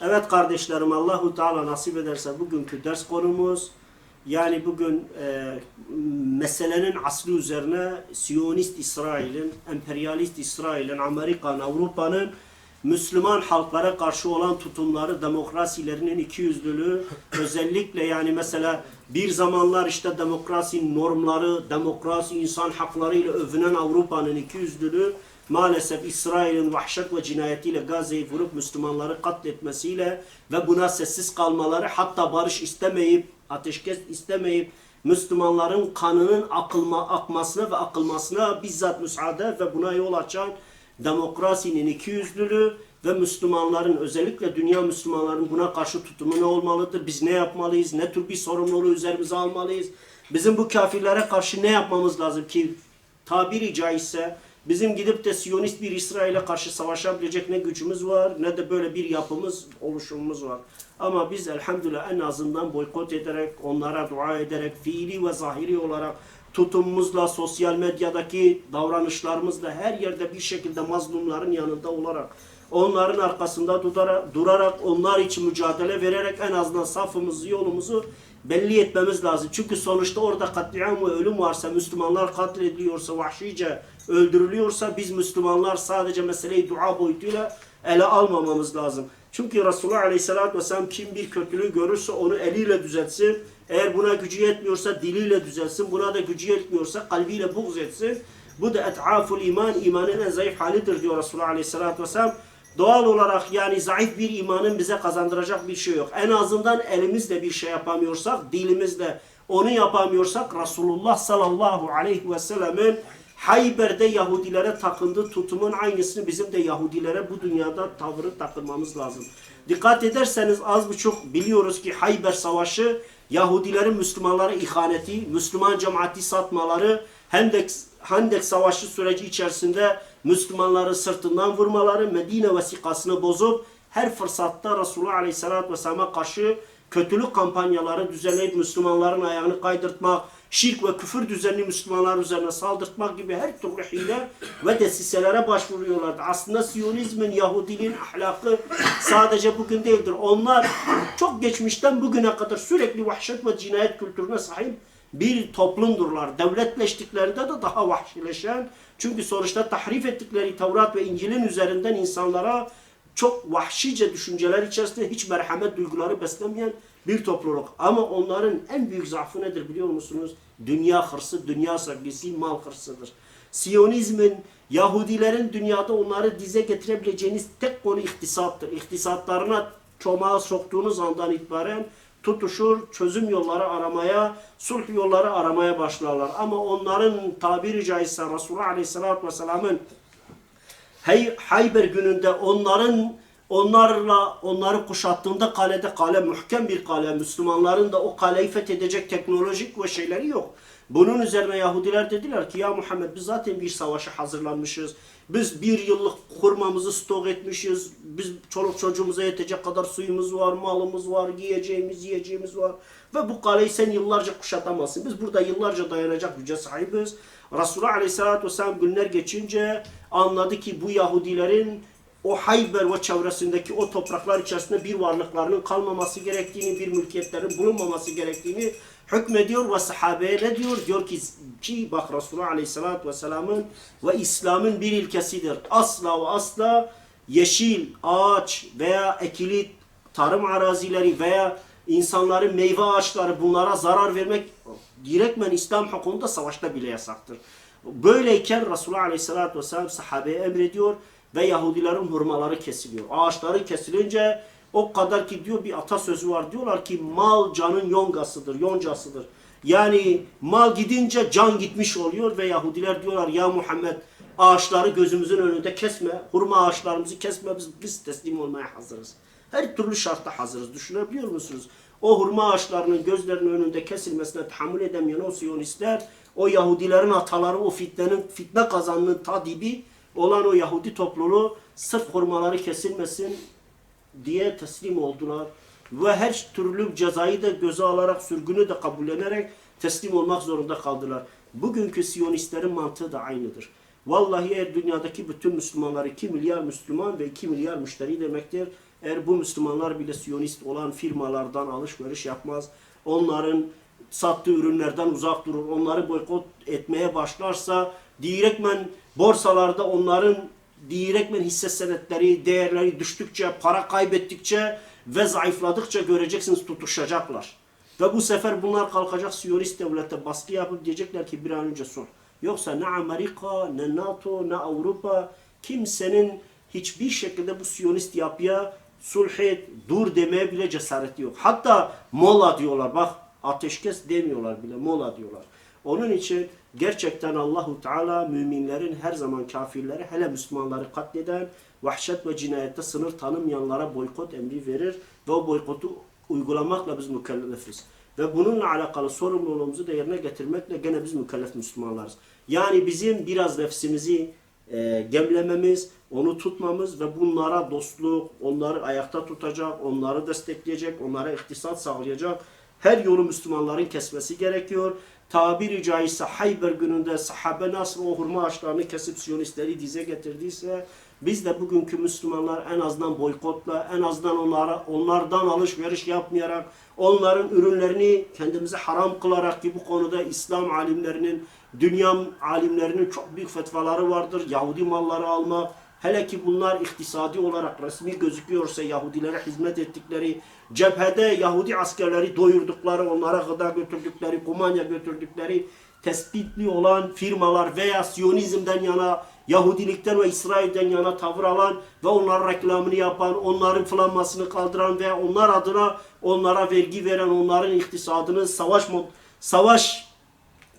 Evet kardeşlerim Allahu Teala nasip ederse bugünkü ders konumuz yani bugün e, meselenin aslı üzerine Siyonist İsrail'in, emperyalist İsrail'in, Amerika'nın, Avrupa'nın Müslüman halklara karşı olan tutumları, demokrasilerinin ikiyüzlülüğü, özellikle yani mesela bir zamanlar işte demokrasi normları, demokrasi insan haklarıyla övünen Avrupa'nın ikiyüzlülüğü maalesef İsrail'in vahşet ve cinayetiyle Gazze'yi vurup Müslümanları katletmesiyle ve buna sessiz kalmaları hatta barış istemeyip, ateşkes istemeyip Müslümanların kanının akılma, akmasına ve akılmasına bizzat müsaade ve buna yol açan demokrasinin ikiyüzlülüğü ve Müslümanların özellikle dünya Müslümanların buna karşı tutumu ne olmalıdır? Biz ne yapmalıyız? Ne tür bir sorumluluğu üzerimize almalıyız? Bizim bu kafirlere karşı ne yapmamız lazım ki tabiri caizse bizim gidip de Siyonist bir İsrail'e karşı savaşabilecek ne gücümüz var ne de böyle bir yapımız, oluşumumuz var. Ama biz elhamdülillah en azından boykot ederek, onlara dua ederek, fiili ve zahiri olarak tutumumuzla, sosyal medyadaki davranışlarımızla her yerde bir şekilde mazlumların yanında olarak, onların arkasında durarak, onlar için mücadele vererek en azından safımızı, yolumuzu belli etmemiz lazım. Çünkü sonuçta orada katliam ve ölüm varsa, Müslümanlar katlediliyorsa, vahşice öldürülüyorsa biz Müslümanlar sadece meseleyi dua boyutuyla ele almamamız lazım. Çünkü Resulullah Aleyhisselatü Vesselam kim bir kötülüğü görürse onu eliyle düzeltsin. Eğer buna gücü yetmiyorsa diliyle düzelsin. Buna da gücü yetmiyorsa kalbiyle buğz etsin. Bu da et'aful iman, imanın en zayıf halidir diyor Resulullah Aleyhisselatü Vesselam. Doğal olarak yani zayıf bir imanın bize kazandıracak bir şey yok. En azından elimizle bir şey yapamıyorsak, dilimizle onu yapamıyorsak Resulullah sallallahu aleyhi ve sellemin Hayber'de Yahudilere takındığı tutumun aynısını bizim de Yahudilere bu dünyada tavrı takılmamız lazım. Dikkat ederseniz az buçuk biliyoruz ki Hayber Savaşı Yahudilerin Müslümanlara ihaneti, Müslüman cemaati satmaları, Hendek, Hendek Savaşı süreci içerisinde Müslümanları sırtından vurmaları, Medine vesikasını bozup her fırsatta Resulullah Aleyhisselatü Vesselam'a karşı kötülük kampanyaları düzenleyip Müslümanların ayağını kaydırtmak, şirk ve küfür düzenli Müslümanlar üzerine saldırtmak gibi her türlü hile ve desiselere başvuruyorlardı. Aslında Siyonizmin, Yahudiliğin ahlakı sadece bugün değildir. Onlar çok geçmişten bugüne kadar sürekli vahşet ve cinayet kültürüne sahip bir toplumdurlar. Devletleştiklerinde de daha vahşileşen, çünkü sonuçta tahrif ettikleri Tevrat ve İncil'in üzerinden insanlara çok vahşice düşünceler içerisinde hiç merhamet duyguları beslemeyen bir topluluk. Ama onların en büyük zaafı nedir biliyor musunuz? Dünya hırsı, dünya sevgisi, mal hırsıdır. Siyonizmin, Yahudilerin dünyada onları dize getirebileceğiniz tek konu iktisattır. İktisatlarına çomağı soktuğunuz andan itibaren tutuşur, çözüm yolları aramaya, sulh yolları aramaya başlarlar. Ama onların tabiri caizse Resulullah Aleyhisselatü Vesselam'ın Hay Hayber gününde onların onlarla onları kuşattığında kalede kale muhkem bir kale. Müslümanların da o kaleyi fethedecek teknolojik ve şeyleri yok. Bunun üzerine Yahudiler dediler ki ya Muhammed biz zaten bir savaşa hazırlanmışız. Biz bir yıllık kurmamızı stok etmişiz. Biz çoluk çocuğumuza yetecek kadar suyumuz var, malımız var, giyeceğimiz, yiyeceğimiz var. Ve bu kaleyi sen yıllarca kuşatamazsın. Biz burada yıllarca dayanacak güce sahibiz. Resulullah Aleyhisselatü Vesselam günler geçince anladı ki bu Yahudilerin o Hayber ve çevresindeki o topraklar içerisinde bir varlıklarının kalmaması gerektiğini, bir mülkiyetlerin bulunmaması gerektiğini hükmediyor ve sahabeye ne diyor? Diyor ki, ki bak Resulullah Aleyhisselatü Vesselam'ın ve İslam'ın bir ilkesidir. Asla ve asla yeşil, ağaç veya ekili tarım arazileri veya insanların meyve ağaçları bunlara zarar vermek direktmen İslam hukukunda savaşta bile yasaktır. Böyleyken Resulullah Aleyhisselatü Vesselam sahabeye emrediyor ve Yahudilerin hurmaları kesiliyor. Ağaçları kesilince o kadar ki diyor bir atasözü var. Diyorlar ki mal canın yongasıdır, yoncasıdır. Yani mal gidince can gitmiş oluyor ve Yahudiler diyorlar ya Muhammed ağaçları gözümüzün önünde kesme, hurma ağaçlarımızı kesme biz, biz teslim olmaya hazırız. Her türlü şartta hazırız. Düşünebiliyor musunuz? O hurma ağaçlarının gözlerinin önünde kesilmesine tahammül edemeyen o Siyonistler, o Yahudilerin ataları, o fitnenin, fitne kazanının tadibi olan o Yahudi topluluğu sırf hurmaları kesilmesin diye teslim oldular. Ve her türlü cezayı da göze alarak, sürgünü de kabullenerek teslim olmak zorunda kaldılar. Bugünkü Siyonistlerin mantığı da aynıdır. Vallahi eğer dünyadaki bütün Müslümanlar 2 milyar Müslüman ve 2 milyar müşteri demektir. Eğer bu Müslümanlar bile Siyonist olan firmalardan alışveriş yapmaz, onların sattığı ürünlerden uzak durur, onları boykot etmeye başlarsa direktmen borsalarda onların direktmen hisse senetleri, değerleri düştükçe, para kaybettikçe ve zayıfladıkça göreceksiniz tutuşacaklar. Ve bu sefer bunlar kalkacak Siyonist devlete baskı yapıp diyecekler ki bir an önce son. Yoksa ne Amerika, ne NATO, ne Avrupa kimsenin hiçbir şekilde bu Siyonist yapıya sulh et, dur demeye bile cesareti yok. Hatta mola diyorlar. Bak ateşkes demiyorlar bile mola diyorlar. Onun için gerçekten Allahu Teala müminlerin her zaman kafirleri hele Müslümanları katleden vahşet ve cinayette sınır tanımayanlara boykot emri verir ve o boykotu uygulamakla biz mükellefiz. Ve bununla alakalı sorumluluğumuzu da yerine getirmekle gene biz mükellef Müslümanlarız. Yani bizim biraz nefsimizi e, gemlememiz, onu tutmamız ve bunlara dostluk, onları ayakta tutacak, onları destekleyecek, onlara iktisat sağlayacak her yolu Müslümanların kesmesi gerekiyor. Tabiri caizse Hayber gününde sahabe nasıl o hurma ağaçlarını kesip Siyonistleri dize getirdiyse biz de bugünkü Müslümanlar en azından boykotla, en azından onlara, onlardan alışveriş yapmayarak, onların ürünlerini kendimize haram kılarak ki bu konuda İslam alimlerinin, dünya alimlerinin çok büyük fetvaları vardır. Yahudi malları alma, hele ki bunlar iktisadi olarak resmi gözüküyorsa Yahudilere hizmet ettikleri, cephede Yahudi askerleri doyurdukları, onlara gıda götürdükleri, kumanya götürdükleri tespitli olan firmalar veya Siyonizmden yana, Yahudilikten ve İsrail'den yana tavır alan ve onların reklamını yapan, onların flanmasını kaldıran ve onlar adına onlara vergi veren, onların iktisadını savaş savaş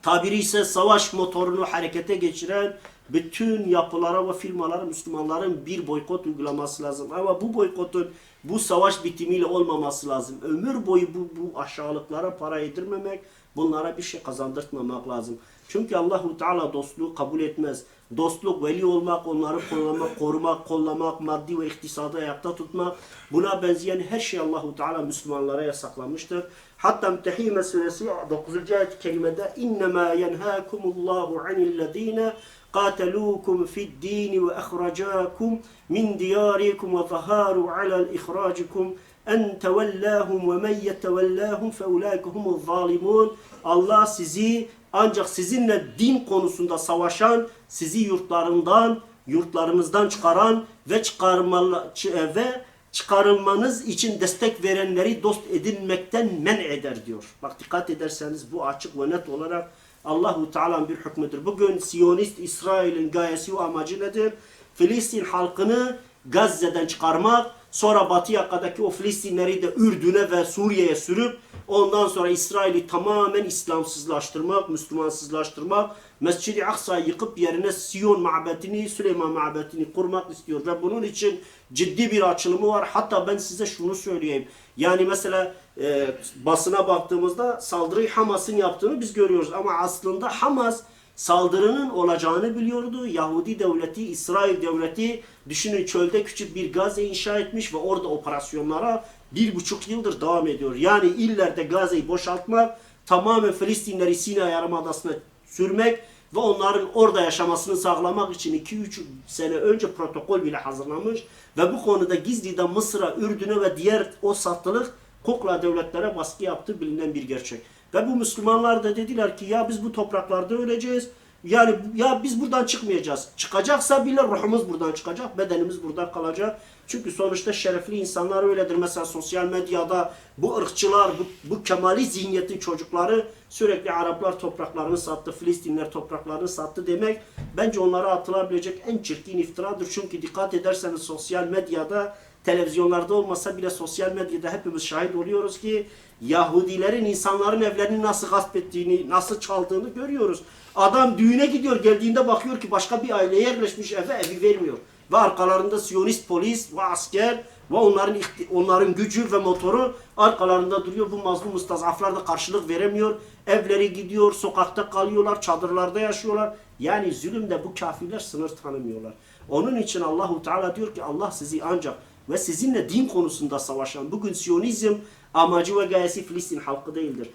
tabiri ise savaş motorunu harekete geçiren bütün yapılara ve firmalara Müslümanların bir boykot uygulaması lazım. Ama bu boykotun bu savaş bitimiyle olmaması lazım. Ömür boyu bu, bu aşağılıklara para yedirmemek, bunlara bir şey kazandırtmamak lazım. Çünkü Allahu Teala dostluğu kabul etmez. Dostluk, veli olmak, onları kollamak, korumak, kollamak, maddi ve iktisadı ayakta tutmak, buna benzeyen her şey Allahu Teala Müslümanlara yasaklamıştır. Hatta Müttehime suresi 9. ayet-i kerimede İnnemâ yenhâkumullahu anillezîne قاتلوكم في الدين وأخرجاكم من دياركم وظهاروا على إخراجكم أن تولاهم ومن يتولاهم فأولئك هم الظالمون Allah sizi ancak sizinle din konusunda savaşan, sizi yurtlarından, yurtlarınızdan çıkaran ve çıkarmalı ve çıkarılmanız için destek verenleri dost edinmekten men eder diyor. Bak dikkat ederseniz bu açık ve net olarak Allahu Teala'nın bir hükmüdür. Bugün Siyonist İsrail'in gayesi ve amacı nedir? Filistin halkını Gazze'den çıkarmak, sonra Batı yakadaki o Filistinleri de Ürdün'e ve Suriye'ye sürüp ondan sonra İsrail'i tamamen İslamsızlaştırmak, Müslümansızlaştırmak, Mescid-i Aksa'yı yıkıp yerine Siyon mabedini, Süleyman mabedini kurmak istiyor ve bunun için ciddi bir açılımı var. Hatta ben size şunu söyleyeyim. Yani mesela e, basına baktığımızda saldırıyı Hamas'ın yaptığını biz görüyoruz ama aslında Hamas saldırının olacağını biliyordu. Yahudi devleti, İsrail devleti düşünün çölde küçük bir Gazze inşa etmiş ve orada operasyonlara bir buçuk yıldır devam ediyor. Yani illerde Gazze'yi boşaltmak, tamamen Filistinleri Sina Yarımadası'na sürmek ve onların orada yaşamasını sağlamak için 2-3 sene önce protokol bile hazırlamış ve bu konuda gizliden Mısır'a, Ürdün'e ve diğer o satılık kukla devletlere baskı yaptığı bilinen bir gerçek. Ve bu Müslümanlar da dediler ki ya biz bu topraklarda öleceğiz. Yani ya biz buradan çıkmayacağız. Çıkacaksa bile ruhumuz buradan çıkacak, bedenimiz burada kalacak. Çünkü sonuçta şerefli insanlar öyledir. Mesela sosyal medyada bu ırkçılar, bu, bu kemali zihniyetin çocukları sürekli Araplar topraklarını sattı, Filistinler topraklarını sattı demek bence onlara atılabilecek en çirkin iftiradır. Çünkü dikkat ederseniz sosyal medyada televizyonlarda olmasa bile sosyal medyada hepimiz şahit oluyoruz ki Yahudilerin insanların evlerini nasıl gasp ettiğini, nasıl çaldığını görüyoruz. Adam düğüne gidiyor geldiğinde bakıyor ki başka bir aile yerleşmiş eve evi vermiyor. Ve arkalarında Siyonist polis ve asker Ve onların onların gücü ve motoru arkalarında duruyor. Bu mazlum mustazaflar da karşılık veremiyor. Evleri gidiyor, sokakta kalıyorlar, çadırlarda yaşıyorlar. Yani zulümde bu kafirler sınır tanımıyorlar. Onun için Allahu Teala diyor ki Allah sizi ancak ve sizinle din konusunda savaşan bugün Siyonizm amacı ve gayesi Filistin halkı değildir.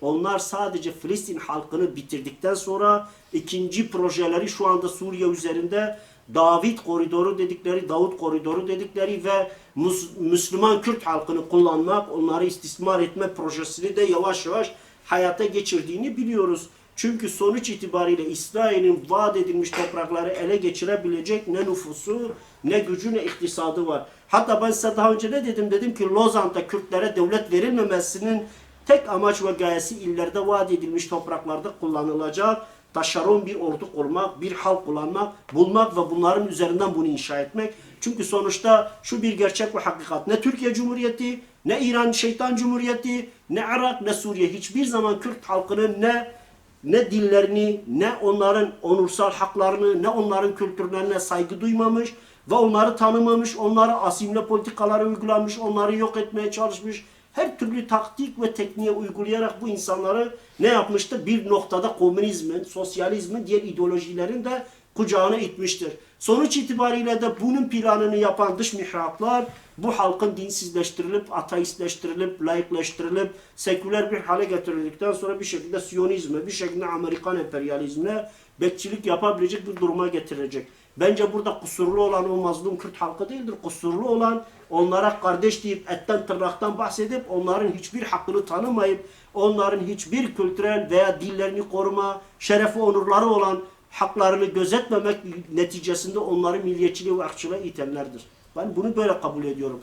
Onlar sadece Filistin halkını bitirdikten sonra ikinci projeleri şu anda Suriye üzerinde David koridoru dedikleri, Davut koridoru dedikleri ve Müslüman Kürt halkını kullanmak, onları istismar etme projesini de yavaş yavaş hayata geçirdiğini biliyoruz. Çünkü sonuç itibariyle İsrail'in vaat edilmiş toprakları ele geçirebilecek ne nüfusu, ne gücü, ne iktisadı var. Hatta ben size daha önce ne dedim? Dedim ki Lozan'da Kürtlere devlet verilmemesinin tek amaç ve gayesi illerde vaat edilmiş topraklarda kullanılacak taşeron bir ordu kurmak, bir halk kullanmak, bulmak ve bunların üzerinden bunu inşa etmek. Çünkü sonuçta şu bir gerçek ve hakikat. Ne Türkiye Cumhuriyeti, ne İran Şeytan Cumhuriyeti, ne Irak, ne Suriye hiçbir zaman Kürt halkının ne ne dillerini, ne onların onursal haklarını, ne onların kültürlerine saygı duymamış ve onları tanımamış, onlara asimle politikaları uygulamış, onları yok etmeye çalışmış. Her türlü taktik ve tekniğe uygulayarak bu insanları ne yapmıştır? Bir noktada komünizmin, sosyalizmin, diğer ideolojilerin de kucağına itmiştir. Sonuç itibariyle de bunun planını yapan dış mihraklar bu halkın dinsizleştirilip, ateistleştirilip, laikleştirilip, seküler bir hale getirildikten sonra bir şekilde Siyonizme, bir şekilde Amerikan emperyalizmine bekçilik yapabilecek bir duruma getirecek. Bence burada kusurlu olan o mazlum Kürt halkı değildir. Kusurlu olan onlara kardeş deyip etten tırnaktan bahsedip onların hiçbir hakkını tanımayıp onların hiçbir kültürel veya dillerini koruma, şerefi onurları olan haklarını gözetmemek neticesinde onları milliyetçiliğe ve ırkçılığa itenlerdir. Ben bunu böyle kabul ediyorum.